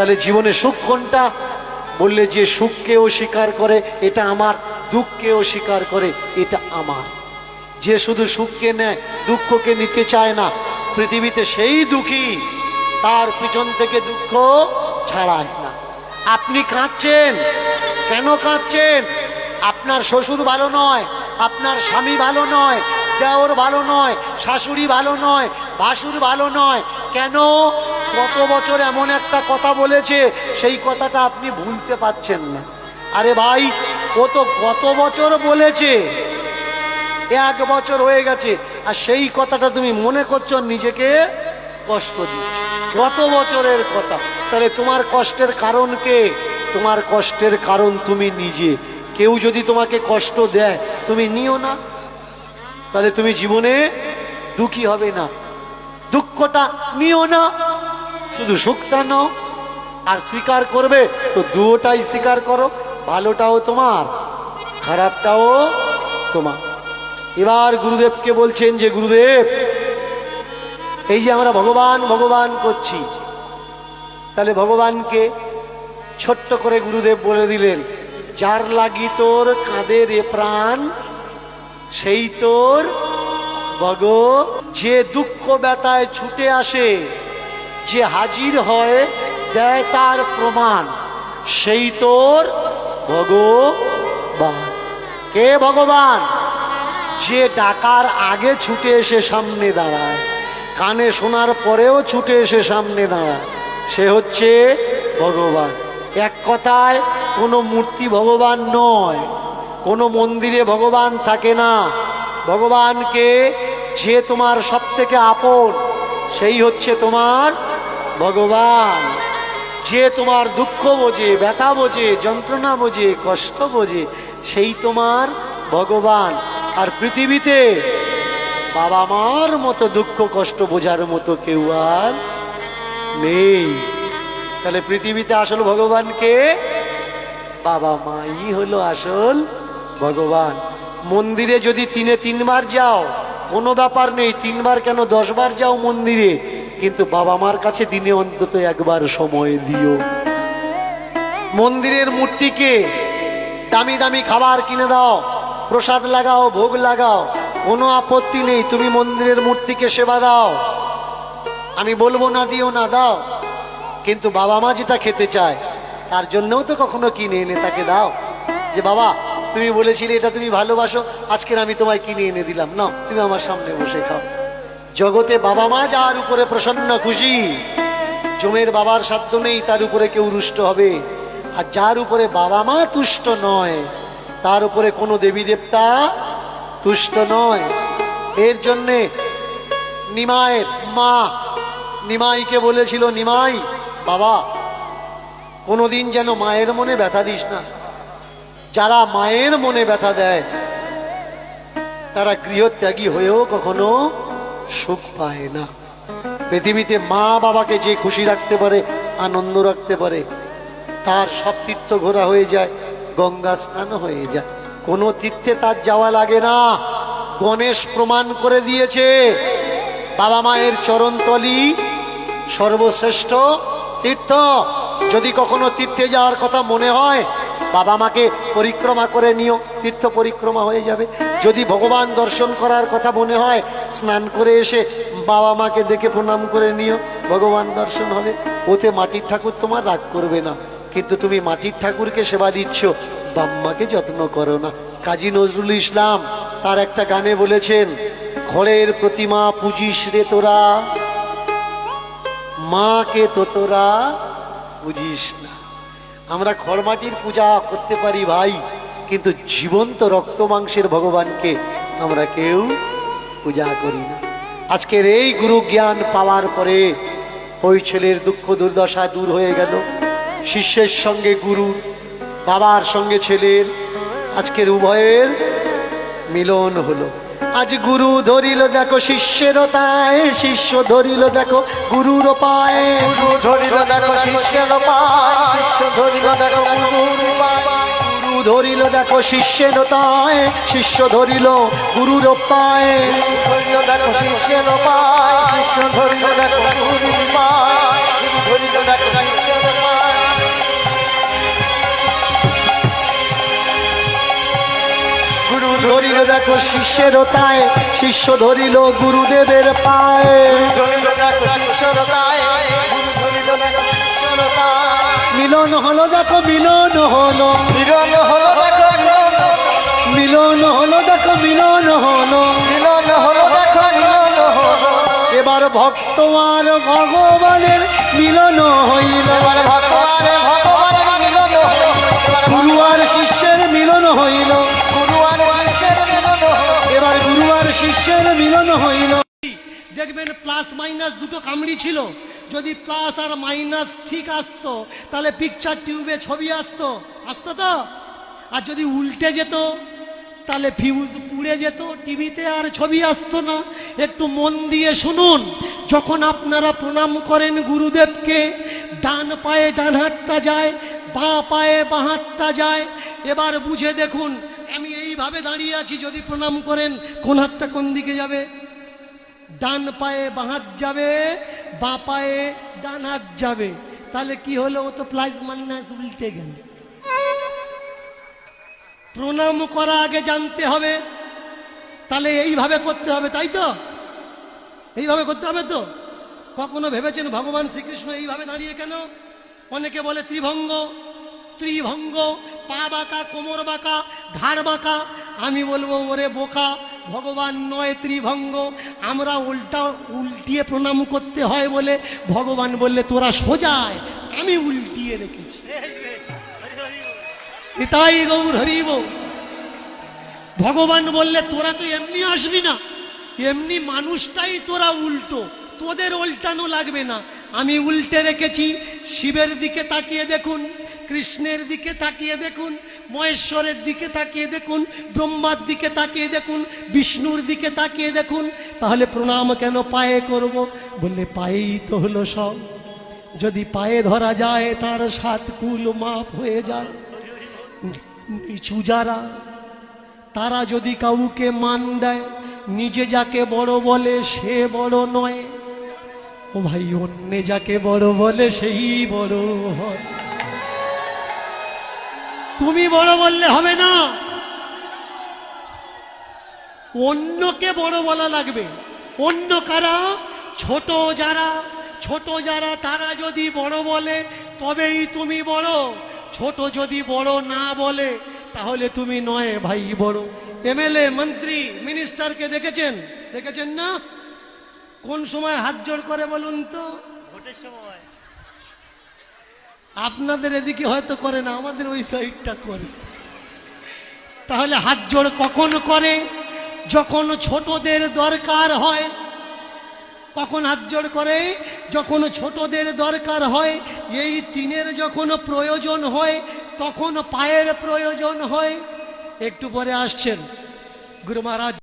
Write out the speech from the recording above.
তাহলে জীবনে সুখ কোনটা? বললে যে সুখকেও স্বীকার করে, এটা আমার, দুঃখকেও স্বীকার করে, এটা আমার। যে শুধু সুখকে নেয়, দুঃখকে নিতে চায় না, পৃথিবীতে সেই দুঃখী তার পিছন থেকে দুঃখ ছাড়ায় না। আপনি কাঁদছেন? কেন কাঁদছেন? আপনার শ্বশুর ভালো নয়, আপনার স্বামী ভালো নয়, দেওর ভালো নয়, শাশুড়ি ভালো নয়, ভাসুর ভালো নয়। কেন? কত বছর এমন একটা কথা বলেছে, সেই কথাটা আপনি ভুলতে পাচ্ছেন না। আরে ভাই, ও তো গত বছর বলেছে এক বছর হয়ে গেছে, আর সেই কথাটা তুমি মনে করছ নিজেকে কষ্ট দিচ্ছ। গত বছরের কথা, তাহলে তোমার কষ্টের কারণ কে? তোমার কষ্টের কারণ তুমি নিজে। কেউ যদি তোমাকে কষ্ট দেয়, তুমি নিও না। তাহলে তুমি জীবনে দুঃখী হবে না। দুঃখটা নিও না। শুধু সুখটা নাও, আর স্বীকার করবে, তো দুটাই স্বীকার করো, ভালোটাও তোমার, খারাপটাও তোমার। এবার গুরুদেবকে বলছেন যে, গুরুদেব, এই যে আমরা ভগবান ভগবান করছি। তাহলে ভগবানকে ছোট্ট করে গুরুদেব বলে দিলেন, যার লাগি তোর কাঁদে এ প্রাণ, সেই তোর ভগ, যে দুঃখ ব্যথায় ছুটে আসে যে হাজির হয়, দেয় তার প্রমাণ। সেই তোর ভগবান। কে ভগবান? যে ডাকার আগে ছুটে এসে সামনে দাঁড়ায়, কানে শোনার পরেও ছুটে এসে সামনে দাঁড়ায়, সে হচ্ছে ভগবান। এক কথায়, কোনো মূর্তি ভগবান নয়, কোনো মন্দিরে ভগবান থাকে না। ভগবানকে যে তোমার সব থেকে আপন, সেই হচ্ছে তোমার ভগবান, যে তোমার দুঃখ বোঝে, ব্যথা বোঝে, যন্ত্রণা বোঝে, কষ্ট বোঝে, সেই তোমার ভগবান। আর পৃথিবীতে বাবা মার মতো দুঃখ, কষ্ট বোঝার মতো কেউ আর নেই। তাহলে পৃথিবীতে আসল ভগবানকে বাবা মাই হলো আসল ভগবান। মন্দিরে যদি তিনে তিনবার যাও, কোনো ব্যাপার নেই, তিনবার কেন দশবার যাও মন্দিরে? কিন্তু বাবা মার কাছে দিনে অন্তত একবার সময় দিও। মন্দিরের মূর্তিকে দামি দামি খাবার কিনে দাও, প্রসাদ লাগাও, ভোগ লাগাও, কোনো আপত্তি নেই, তুমি মন্দিরের মূর্তিকে সেবা দাও। আমি বলব না, দিও না, দাও। কিন্তু বাবা মা যেটা খেতে চায়, তার জন্যও তো কখনো কিনে এনে তাকে দাও। যে বাবা, তুমি বলেছিলে এটা তুমি ভালোবাসো, আজকের আমি তোমায় কিনে এনে দিলাম। না তুমি আমার সামনে বসে খাও। জগতে বাবা মা যার উপরে প্রসন্ন খুশি, জমের বাবার সাধ্য নেই তার উপরে কেউ রুষ্ট হবে। আর যার উপরে বাবা মা তুষ্ট নয়, তার উপরে কোনো দেবী দেবতা তুষ্ট নয়। এর জন্যে নিমায়ের মা, নিমাইকে বলেছিল, নিমাই, বাবা, কোনোদিন যেন মায়ের মনে ব্যথা দিস না। যারা মায়ের মনে ব্যথা দেয়, তারা গৃহত্যাগী হয়েও কখনো সুখ পায় না। পৃথিবীতে মা বাবাকে যে খুশি রাখতে পারে, আনন্দ রাখতে পারে, তার সব তীর্থ ঘোরা হয়ে যায়, গঙ্গা স্নান হয়ে যায়। কোনো তীর্থে তার যাওয়া লাগে না। গণেশ প্রমাণ করে দিয়েছে, বাবা মায়ের চরণতলি সর্বশ্রেষ্ঠ তীর্থ। যদি কখনো তীর্থে যাওয়ার কথা মনে হয়, বাবা মাকে পরিক্রমা করে নিও, তীর্থ পরিক্রমা হয়ে যাবে। যদি ভগবান দর্শন করার কথা মনে হয়, স্নান করে এসে বাবা মাকে দেখে প্রণাম করে নিও। ভগবান দর্শন হবে। ওতে মাটির ঠাকুর তোমার রাগ করবে না। কিন্তু তুমি মাটির ঠাকুরকে সেবা দিচ্ছ, বাম্মাকে যত্ন করো না। কাজী নজরুল ইসলাম তার একটা গানে বলেছেন, ঘরের প্রতিমা পুজিস রে তোরা, মাকে তো তোরা বুঝিস না। আমরা খড়মাটির পূজা করতে পারি ভাই। কিন্তু জীবন্ত রক্ত মাংসের ভগবানকে আমরা কেউ পূজা করি না। আজকের এই গুরু জ্ঞান পাওয়ার পরে ওই ছেলের দুঃখ দুর্দশা দূর হয়ে গেল। শিষ্যের সঙ্গে গুরু, বাবার সঙ্গে ছেলের আজকের উভয়ের মিলন হলো। আজ গুরু ধরিল, দেখো শিষ্যের তায় শিষ্য ধরিল, দেখো গুরুর পায়ে। গুরু ধরিল, দেখো শিষ্যের পায়, শিষ্য ধরিল, দেখো গুরুর পায়। ধরিল দেখো শিষ্যে নতায় শিষ্য ধরিল গুরুর পায়। শিষ্য ধরিল গুরু ধরিল দেখো শিষ্যের তায় শিষ্য ধরিল গুরুদেবের পায়। ধরিল দেখো শিষ্যের তায় মিলন হলো দেখো মিলন হলো। মিলন হলো দেখো মিলন হলো। দেখো মিলন হলো। মিলন হলো দেখো মিলন হলো। এবার ভক্ত আর ভগবানের মিলন হইল। এবার ভগবানে ভগবানের মিলন হলো। গুরু আর শিষ্যের মিলন হইল। গুরু আর শিষ্যের মিলন হলো। এবার গুরু আর শিষ্যের মিলন হইল। দেখবেন প্লাস মাইনাস দুটো কামড়ি ছিল। যদি প্লাস আর মাইনাস ঠিক আসতো, তাহলে পিকচার টিউবে ছবি আসতো। আসতো তো? আর যদি উল্টে যেত, তাহলে ফিউজ পুড়ে যেত টিভিতে আর ছবি আসতো না। একটু মন দিয়ে শুনুন, যখন আপনারা প্রণাম করেন গুরুদেবকে, ডান পায়ে ডান হাতটা যায়, বাঁ পায়ে বাঁ হাতটা যায়, এবার বুঝে দেখুন, আমি এইভাবে দাঁড়িয়ে আছি, যদি প্রণাম করেন, কোন হাতটা কোন দিকে যাবে? ডান পায়ে বাঁহাত যাবে, বা পায়ে ডান হাত যাবে। তাহলে কি হলো? ও তো প্লাস মাইনাস উল্টে গেল। প্রণাম করা আগে জানতে হবে। তাহলে এইভাবে করতে হবে, তাই তো? এইভাবে করতে হবে তো? কখনো ভেবেছেন ভগবান শ্রীকৃষ্ণ এইভাবে দাঁড়িয়ে কেন? অনেকে বলে ত্রিভঙ্গ ত্রিভঙ্গ, পা বাঁকা, কোমর বাঁকা, ঘাড় বাঁকা। আমি বলব, ওরে বোকা ভগবান নয় ত্রিভঙ্গ। আমরা উল্টা উল্টিয়ে প্রণাম করতে হয় বলে ভগবান বললে, তোরা সোজায় আমি উল্টিয়ে রেখেছি। তাই গৌর হরিব। ভগবান বললে, তোরা তো এমনি আসবি না, এমনি মানুষটাই তোরা উল্টো, তোদের উল্টানো লাগবে না। আমি উল্টে রেখেছি, শিবের দিকে তাকিয়ে দেখুন কৃষ্ণের দিকে তাকিয়ে দেখুন, মহেশ্বরের দিকে তাকিয়ে দেখুন, ব্রহ্মার দিকে তাকিয়ে দেখুন, বিষ্ণুর দিকে তাকিয়ে দেখুন। তাহলে প্রণাম কেন পায়ে করব? বললে, পায়েই তো হলো সব। যদি পায়ে ধরা যায়, তার সাত কুল মাপ হয়ে যায়। নিচু যারা, তারা যদি কাউকে মান দেয়, নিজে যাকে বড় বলে সে বড় নয়। ও ভাই, অন্যে যাকে বড় বলে সেই বড় হয়। তুমি বড় বললে হবে না। অন্যকে বড় বলা লাগবে। অন্য কারা? ছোট যারা ছোট যারা, তারা যদি বড় বলে, তবেই তুমি বড়। ছোট যদি বড় না বলে, তাহলে তুমি নয় ভাই বড়। এমএলএ, মন্ত্রী, মিনিস্টারকে দেখেছেন? দেখেছেন না? কোন সময় হাত জোড় করে বলুন তো? আপনাদের এদিকে হয়তো করে না, আমাদের ওই সাইডটা করে। তাহলে হাত জোড় কখন করে? যখন ছোটদের দরকার হয়, কখন হাত জোড় করে? যখন ছোটদের দরকার হয়, এই তিনের যখন প্রয়োজন হয়, তখন পায়ের প্রয়োজন হয়। একটু পরে আসছেন গুরু মহারাজ।